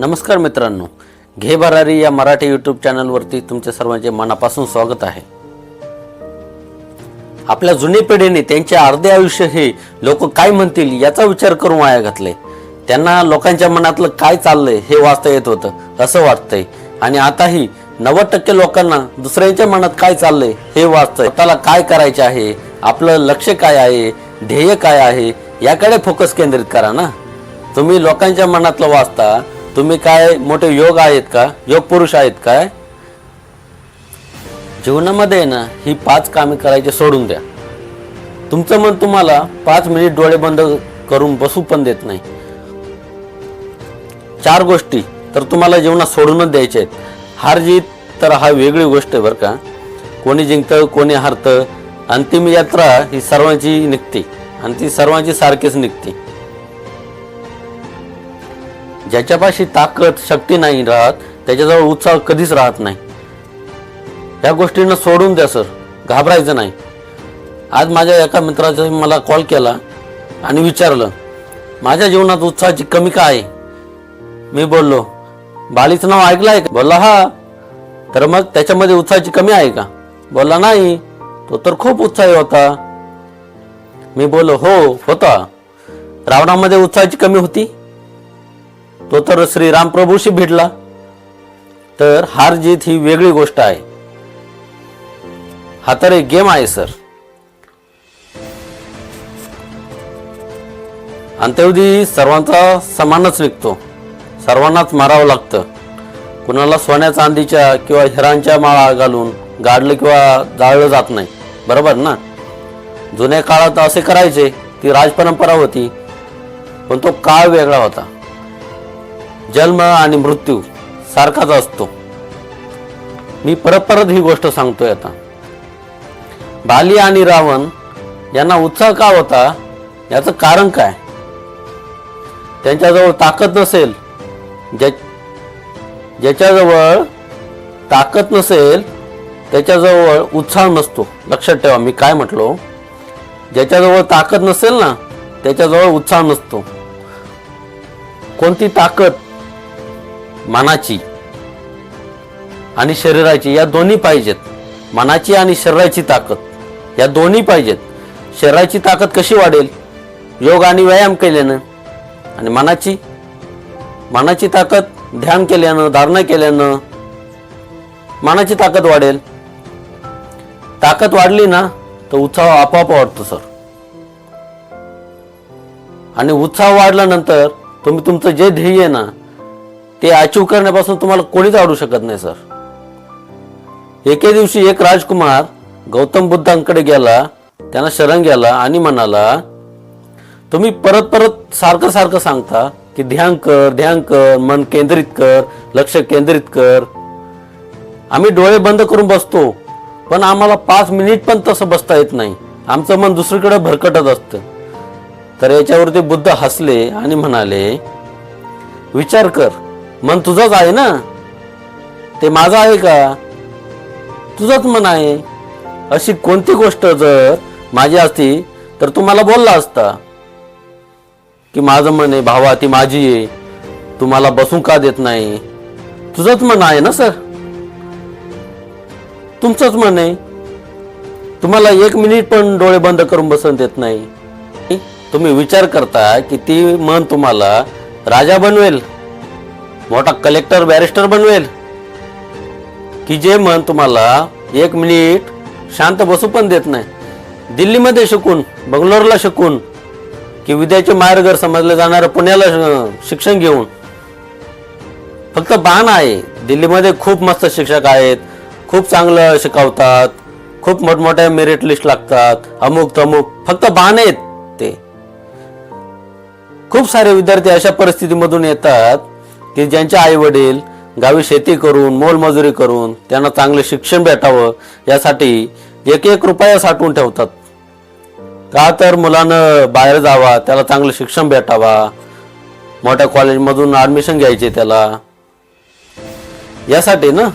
नमस्कार मित्रांनो घे भरारी या मराठी यूट्यूब चॅनलवरती तुमच्या सर्वांचे मनापासून स्वागत आहे. आपल्या जुनी पिढीने त्यांचे अर्धे आयुष्य हे लोक काय म्हणतील याचा विचार करून वाया घातले. त्यांना लोकांच्या मनातलं काय चाललंय हे वाचता येत होतं असं वाटतंय. आणि आताही नव्वद टक्के लोकांना दुसऱ्यांच्या मनात काय चाललंय हे वाचतंय. स्वतःला काय करायचे आहे आपलं लक्ष काय आहे ध्येय काय आहे याकडे फोकस केंद्रित करा ना. तुम्ही लोकांच्या मनातलं वाचता तुम्ही काय मोठे योग आहेत का? योग पुरुष आहेत काय? जीवनामध्ये आहे ना ही पाच कामे करायची सोडून द्या. तुमचं मन तुम्हाला पाच मिनिट डोळे बंद करून बसू पण देत नाही. चार गोष्टी तर तुम्हाला जीवनात सोडूनच द्यायच्या आहेत. हार जीत तर हा वेगळी गोष्ट आहे बरं का. कोणी जिंकतं कोणी हारतं. अंतिम यात्रा ही सर्वांची निघते. आणि ती सर्वांची सारखीच निघते. ज्याच्यापाशी ताकद शक्ती नाही राहत त्याच्याजवळ उत्साह कधीच राहत नाही. या गोष्टींना सोडून द्या सर. घाबरायचं नाही. आज माझ्या एका मित्राचा मला कॉल केला आणि विचारलं माझ्या जीवनात उत्साहाची कमी काय आहे? मी बोललो बालीचं नाव ऐकलं आहे का? बोलला हा. तर मग त्याच्यामध्ये उत्साहाची कमी आहे का? बोलला नाही तो तर खूप उत्साही होता. मी बोललो हो होता. रावणामध्ये उत्साहाची कमी होती? तो तर श्रीराम प्रभूशी भिडला. तर हार जीत ही वेगळी गोष्ट आहे. हा तर एक गेम आहे सर. अंत्यवधी सर्वांचा समानच निघतो. सर्वांनाच मारावं लागतं. कुणाला सोन्या चांदीच्या किंवा हिरांच्या माळा घालून गाडलं किंवा जाळलं जात नाही. बरोबर ना? जुन्या काळात असे करायचे ती राजपरंपरा होती पण तो काळ वेगळा होता. जन्म आणि मृत्यू सारखाच असतो. मी परत परत ही गोष्ट सांगतोय आता. बाली आणि रावण यांना उत्साह का होता? याचं कारण काय? त्यांच्याजवळ ताकद नसेल. ज्या ज्याच्याजवळ ताकद नसेल त्याच्याजवळ उत्साह नसतो. लक्षात ठेवा मी काय म्हटलो? ज्याच्याजवळ ताकद नसेल ना त्याच्याजवळ उत्साह नसतो. कोणती ताकद मनाची आणि शरीराची या दोन्ही पाहिजेत. मनाची आणि शरीराची ताकद. या दोन्ही पाहिजेत. शरीराची ताकद कशी वाढेल? योग आणि व्यायाम केल्यानं आणि मनाची. मनाची ताकद ध्यान केल्यानं धारणा केल्यानं मनाची ताकद वाढेल. ताकद वाढली ना तर उत्साह आपोआप वाढतो सर. आणि उत्साह वाढल्यानंतर तुम्ही तुमचं जे ध्येय आहे ना ते अचीव करण्यापासून तुम्हाला कोणीच आवडू शकत नाही सर. एके दिवशी एक राजकुमार गौतम बुद्धांकडे गेला त्यांना शरण गेला आणि म्हणाला तुम्ही परत परत सारखं सारखं सांगता की ध्यान कर ध्यान कर मन केंद्रित कर लक्ष केंद्रित कर. आम्ही डोळे बंद करून बसतो पण आम्हाला पाच मिनिट पण तसं बसता येत नाही. आमचं मन दुसरीकडे भरकटत असतं. तर याच्यावरती बुद्ध हसले आणि म्हणाले विचार कर मन तुझंच आहे ना? ते माझं आहे का? तुझंच मन आहे? अशी कोणती गोष्ट जर माझी असती तर तू मला बोलला असता की माझं मन आहे भावा ती माझी आहे. तू मला बसून का देत नाही? तुझंच मन आहे ना सर? तुमचंच मन आहे. तुम्हाला एक मिनिट पण डोळे बंद करून बसून देत नाही. तुम्ही विचार करता की ती मन तुम्हाला राजा बनवेल. मोठा कलेक्टर बॅरिस्टर बनवेल. की जे म्हण तुम्हाला एक मिनिट शांत बसू पण देत नाही. दिल्लीमध्ये शिकून बंगलोरला शिकून की विद्याचे माहेरघर समजले जाणारं पुण्याला शिक्षण घेऊन. फक्त बाण आहे. दिल्लीमध्ये खूप मस्त शिक्षक आहेत. खूप चांगलं शिकवतात. खूप मोठमोठ्या मेरिट लिस्ट लागतात. अमुक तमुक. फक्त बाण आहेत ते. खूप सारे विद्यार्थी अशा परिस्थितीमधून येतात की ज्यांचे आई वडील गावी शेती करून मोलमजुरी करून त्यांना चांगले शिक्षण भेटावं यासाठी एक एक रुपया साठवून ठेवतात. का तर मुलानं बाहेर जावा त्याला चांगलं शिक्षण भेटावा मोठ्या कॉलेजमधून ॲडमिशन घ्यायचे त्याला. यासाठी ना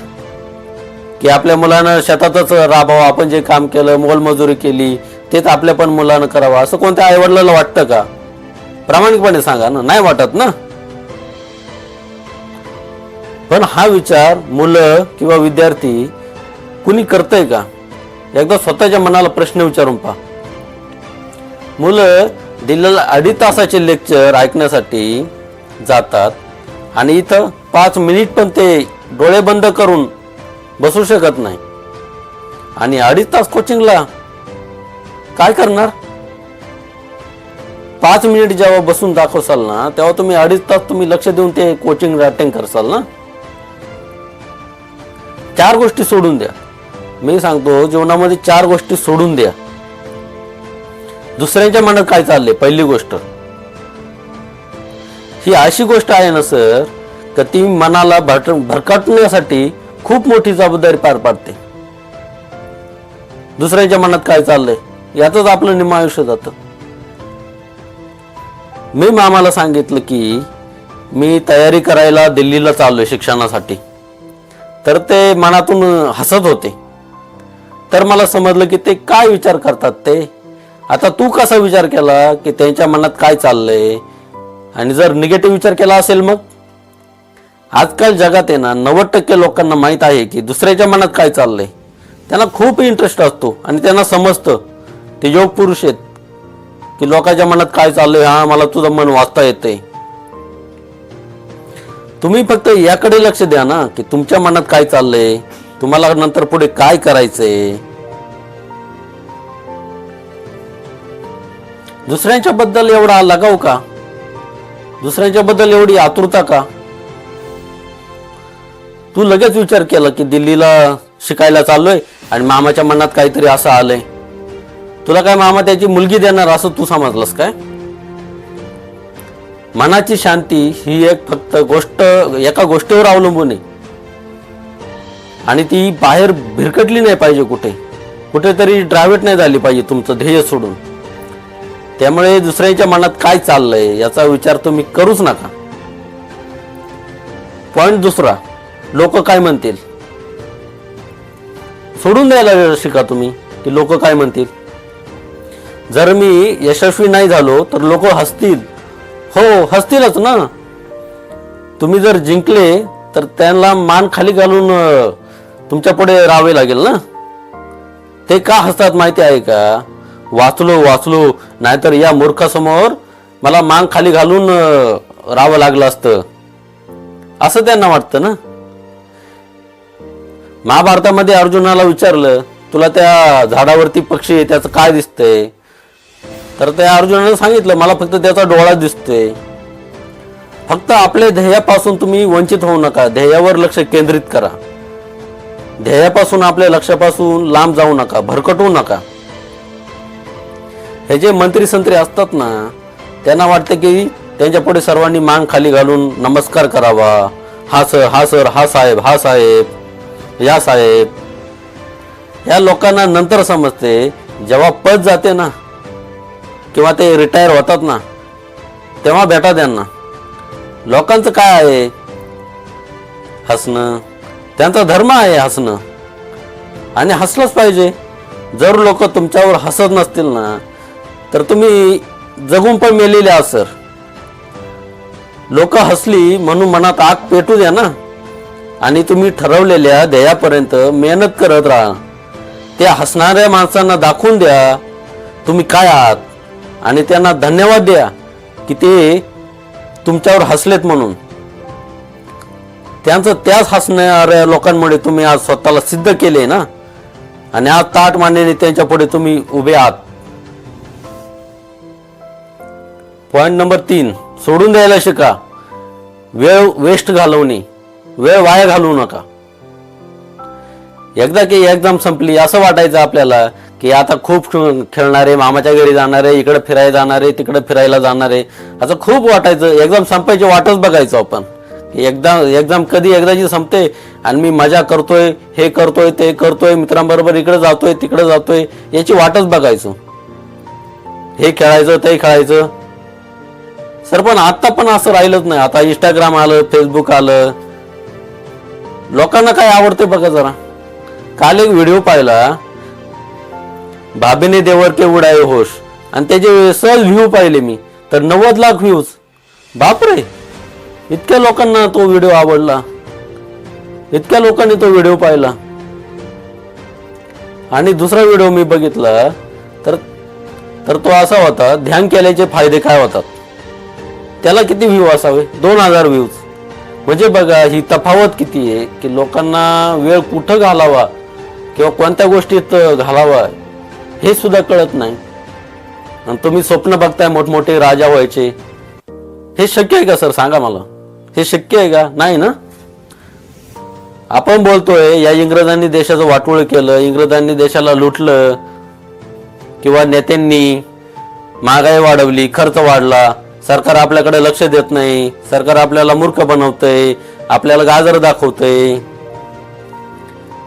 की आपल्या मुलानं शेतातच राबावं आपण जे काम केलं मोलमजुरी केली तेच आपल्या पण मुलानं करावं असं कोणत्या आईवडिलाला वाटतं का? प्रामाणिकपणे सांगा ना नाही वाटत ना? पण हा विचार मुलं किंवा विद्यार्थी कुणी करतंय का? एकदा स्वतःच्या मनाला प्रश्न विचारून पहा. मुलं दिलेलं अडीच तासाचे लेक्चर ऐकण्यासाठी जातात आणि इथं पाच मिनिट पण ते डोळे बंद करून बसू शकत नाही. आणि अडीच तास कोचिंगला काय करणार? पाच मिनिट जेव्हा बसून दाखवसाल ना तेव्हा तुम्ही अडीच तास तुम्ही लक्ष देऊन ते कोचिंग अटेंड करसाल ना? चार गोष्टी सोडून द्या. मी सांगतो जीवनामध्ये चार गोष्टी सोडून द्या. दुसऱ्यांच्या मनात काय चाललंय? पहिली गोष्ट. ही अशी गोष्ट आहे ना सर का ती मनाला भट भरकटण्यासाठी खूप मोठी जबाबदारी पार पाडते. दुसऱ्यांच्या मनात काय चाललंय? यातच आपलं निम आयुष्य जातं. मी मामाला सांगितलं की मी तयारी करायला दिल्लीला चाललोय शिक्षणासाठी. तर ते मनातून हसत होते. तर मला समजलं की ते काय विचार करतात ते? आता तू कसा विचार केला की त्यांच्या मनात काय चाललंय? आणि जर निगेटिव्ह विचार केला असेल मग? आजकाल जगात आहे ना नव्वद टक्के लोकांना माहीत आहे की दुसऱ्याच्या मनात काय चाललंय. त्यांना खूप इंटरेस्ट असतो आणि त्यांना समजतं ते योग पुरुष आहेत की लोकांच्या मनात काय चाललंय हा मला तुझं मन वाचता येतंय. तुम्ही फक्त याकडे लक्ष द्या ना की तुमच्या मनात काय चाललंय? तुम्हाला नंतर पुढे काय करायचंय? दुसऱ्यांच्या बद्दल एवढा लगाव का? दुसऱ्यांच्या बद्दल एवढी आतुरता का? तू लगेच विचार केला की दिल्लीला शिकायला चाललोय आणि मामाच्या मनात काहीतरी असं आलंय. तुला काय मामा त्याची मुलगी देणार असं तू समजलंस काय? मनाची शांती ही एक फक्त गोष्ट एका गोष्टीवर अवलंबून आहे. आणि ती बाहेर भिरकटली नाही पाहिजे कुठे. कुठेतरी ड्रायव्हेट नाही झाली पाहिजे तुमचं ध्येय सोडून. त्यामुळे दुसऱ्याच्या मनात काय चाललंय याचा विचार तुम्ही करूच नका. पॉइंट दुसरा लोक काय म्हणतील? सोडून द्यायला वेळ शिका तुम्ही की लोक काय म्हणतील? जर मी यशस्वी नाही झालो तर लोक हसतील. हो हसतीलच ना. तुम्ही जर जिंकले तर त्यांना मान खाली घालून तुमच्यापुढे राहावे लागेल ना. ते का हसतात माहिती आहे का? वाचलो वाचलो नाहीतर या मूर्खासमोर मला मान खाली घालून राहावं लागलं असतं. असं त्यांना वाटतं ना. महाभारतामध्ये अर्जुनाला विचारलं तुला त्या झाडावरती पक्षी त्याचं काय दिसतंय? तर त्या अर्जुनाने सांगितलं मला फक्त त्याचा डोळा दिसतोय. फक्त आपल्या ध्येयापासून तुम्ही वंचित होऊ नका. ध्येयावर लक्ष केंद्रित करा. ध्येयापासून आपल्या लक्षापासून लांब जाऊ नका भरकटू नका. हे जे मंत्री संत्री असतात ना त्यांना वाटतं की त्यांच्या पुढे सर्वांनी मान खाली घालून नमस्कार करावा. हा सर हा सर हा साहेब हा साहेब या साहेब. या लोकांना नंतर समजते जेव्हा पद जाते ना किंवा ते रिटायर होतात ना तेव्हा भेटा त्यांना. लोकांचं काय आहे? हसणं. त्यांचा धर्म आहे हसणं. आणि हसलंच पाहिजे. जर लोक तुमच्यावर हसत नसतील ना तर तुम्ही जगून पण मेलेले आहात सर. लोक हसली म्हणून मनात आग पेटू द्या ना. आणि तुम्ही ठरवलेल्या ध्येयापर्यंत मेहनत करत राहा. त्या हसणाऱ्या माणसांना दाखवून द्या तुम्ही काय आहात? आणि त्यांना धन्यवाद द्या की ते तुमच्यावर हसलेत म्हणून. त्यांचं त्याच हसणाऱ्या लोकांमुळे तुम्ही आज स्वतःला सिद्ध केले ना? आणि आज ताट मांडणे त्यांच्या पुढे तुम्ही उभे आहात. पॉईंट नंबर तीन सोडून द्यायला शिका. वेळ वेस्ट घालवणे. वेळ वाया घालवू नका. एकदा की एक्झाम संपली. असं वाटायचं आपल्याला की आता खूप खेळणारे मामाच्या घरी जाणारे इकडे फिरायला जाणारे तिकडे फिरायला जाणारे असं खूप वाटायचं. एक्झाम संपायची वाटच बघायचो आपण. एकदा एक्झाम कधी एकदाची संपते आणि मी मजा करतोय हे करतोय ते करतोय मित्रांबरोबर इकडे जातोय तिकडे जातोय याची वाटच बघायचो. हे खेळायचं ते खेळायचं. सर पण आता पण असं राहिलंच नाही. आता इंस्टाग्राम आलं फेसबुक आलं. लोकांना काय आवडते बघा जरा. काल एक व्हिडिओ पाहिला. भाभीने देवर के उडाय होश. आणि त्याचे सहज व्ह्यू पाहिले मी. तर नव्वद लाख व्ह्यूज बापरे! इतक्या लोकांना तो व्हिडिओ आवडला. इतक्या लोकांनी तो व्हिडिओ पाहिला. आणि दुसरा व्हिडिओ मी बघितला तर तर तो असा होता ध्यान केल्याचे फायदे काय होतात? त्याला किती व्ह्यू असावे? दोन हजार व्ह्यूज म्हणजे बघा ही तफावत किती आहे की लोकांना वेळ कुठं घालावा? किंवा कोणत्या गोष्टीत घालावा हे सुद्धा कळत नाही. आणि तुम्ही स्वप्न बघताय मोठमोठे राजा व्हायचे. हे शक्य आहे का सर? सांगा मला. हे शक्य आहे का? नाही ना? आपण बोलतोय या इंग्रजांनी देशाचं वाटोळ केलं इंग्रजांनी देशाला लुटलं किंवा नेत्यांनी महागाई वाढवली खर्च वाढला सरकार आपल्याकडे लक्ष देत नाही सरकार आपल्याला मूर्ख बनवतंय आपल्याला गाजर दाखवतंय.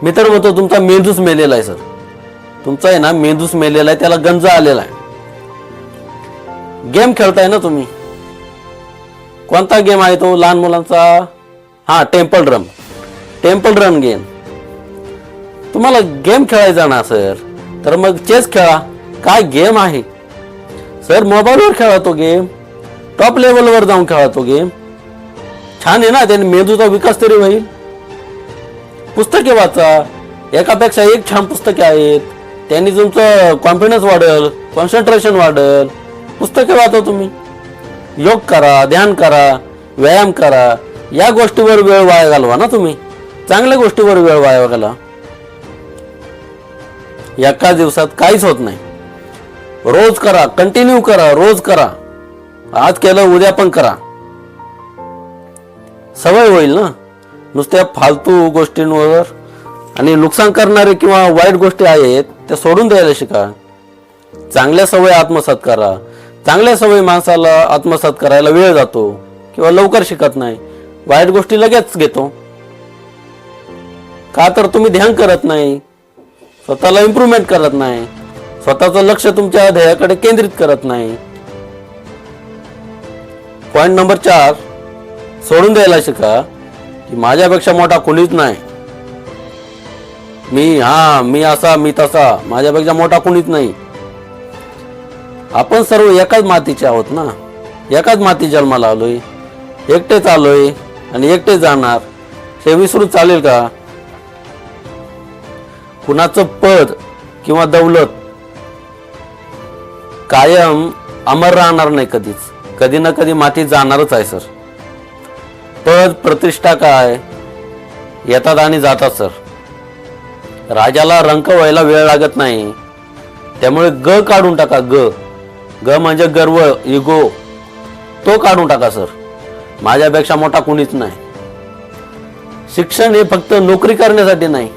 मी तर म्हणतो तुमचा मेंदूच मेलेला आहे सर. तुमचा आहे ना मेंदूच मेलेला आहे त्याला गंज आलेला आहे. गेम खेळताय ना तुम्ही? कोणता गेम आहे तो लहान मुलांचा? हा temple run temple run game तुम्हाला गेम खेळायचा ना सर. तर मग चेस खेळा. काय गेम आहे? सर मोबाईलवर खेळा तो गेम टॉप लेवलवर जाऊन खेळा तो गेम छान आहे ना त्याने मेंदूचा विकास तरी होईल. पुस्तके वाचा. एकापेक्षा एक छान पुस्तके आहेत. त्यांनी तुमचं कॉन्फिडन्स वाढेल कॉन्सन्ट्रेशन वाढेल. पुस्तके वाचा तुम्ही. योग करा ध्यान करा व्यायाम करा. या गोष्टीवर वेळ वाया घालवा ना तुम्ही. चांगल्या गोष्टीवर वेळ वाया घाला. एका दिवसात काहीच होत नाही. रोज करा कंटिन्यू करा रोज करा. आज केलं उद्या पण करा. सवय होईल ना? नुसत्या फालतू गोष्टींवर आणि नुकसान करणारे किंवा वाईट गोष्टी आहेत त्या सोडून द्यायला शिका. चांगल्या सवय आत्मसात करा. चांगल्या सवय माणसाला आत्मसात करायला वेळ जातो किंवा लवकर शिकत नाही. वाईट गोष्टी लगेच घेतो. का तर तुम्ही ध्यान करत नाही स्वतःला इम्प्रूव्हमेंट करत नाही स्वतःचं लक्ष तुमच्या ध्येयाकडे केंद्रित करत नाही. पॉइंट नंबर चार सोडून द्यायला शिका. की माझ्यापेक्षा मोठा कोणीच नाही. मी हा मी असा मी तसा माझ्यापेक्षा मोठा कोणीच नाही. आपण सर्व एकाच मातीचे आहोत ना? एकाच माती जन्माला आलोय एकटेच आलोय आणि एकटे जाणार. हे विसरून चालेल का? कुणाचं पद किंवा दौलत कायम अमर राहणार नाही कधीच. कधी ना कधी माती जाणारच आहे सर. पद प्रतिष्ठा काय? येतात आणि जातात सर. राजाला रंक व्हायला वेळ लागत नाही. त्यामुळे ग काढून टाका ग. ग म्हणजे गर्व इगो. तो काढून टाका सर. माझ्यापेक्षा मोठा कुणीच नाही. शिक्षण हे फक्त नोकरी करण्यासाठी नाही.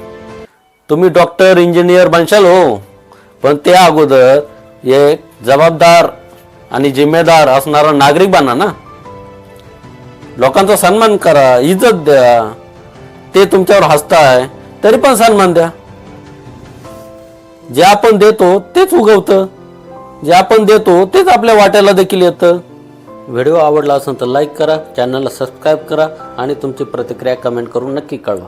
तुम्ही डॉक्टर इंजिनियर बनशाल हो. पण त्या अगोदर एक जबाबदार आणि जिम्मेदार असणारा नागरिक बना ना. लोकांचा सन्मान करा इज्जत द्या. ते तुमच्यावर हसताय तरी पण सन्मान द्या. जे आपण देतो तेच उगवतं. जे आपण देतो तेच आपल्या वाट्याला देखील येतं. व्हिडिओ आवडला असेल तर लाईक करा चॅनलला सबस्क्राईब करा आणि तुमची प्रतिक्रिया कमेंट करून नक्की कळवा.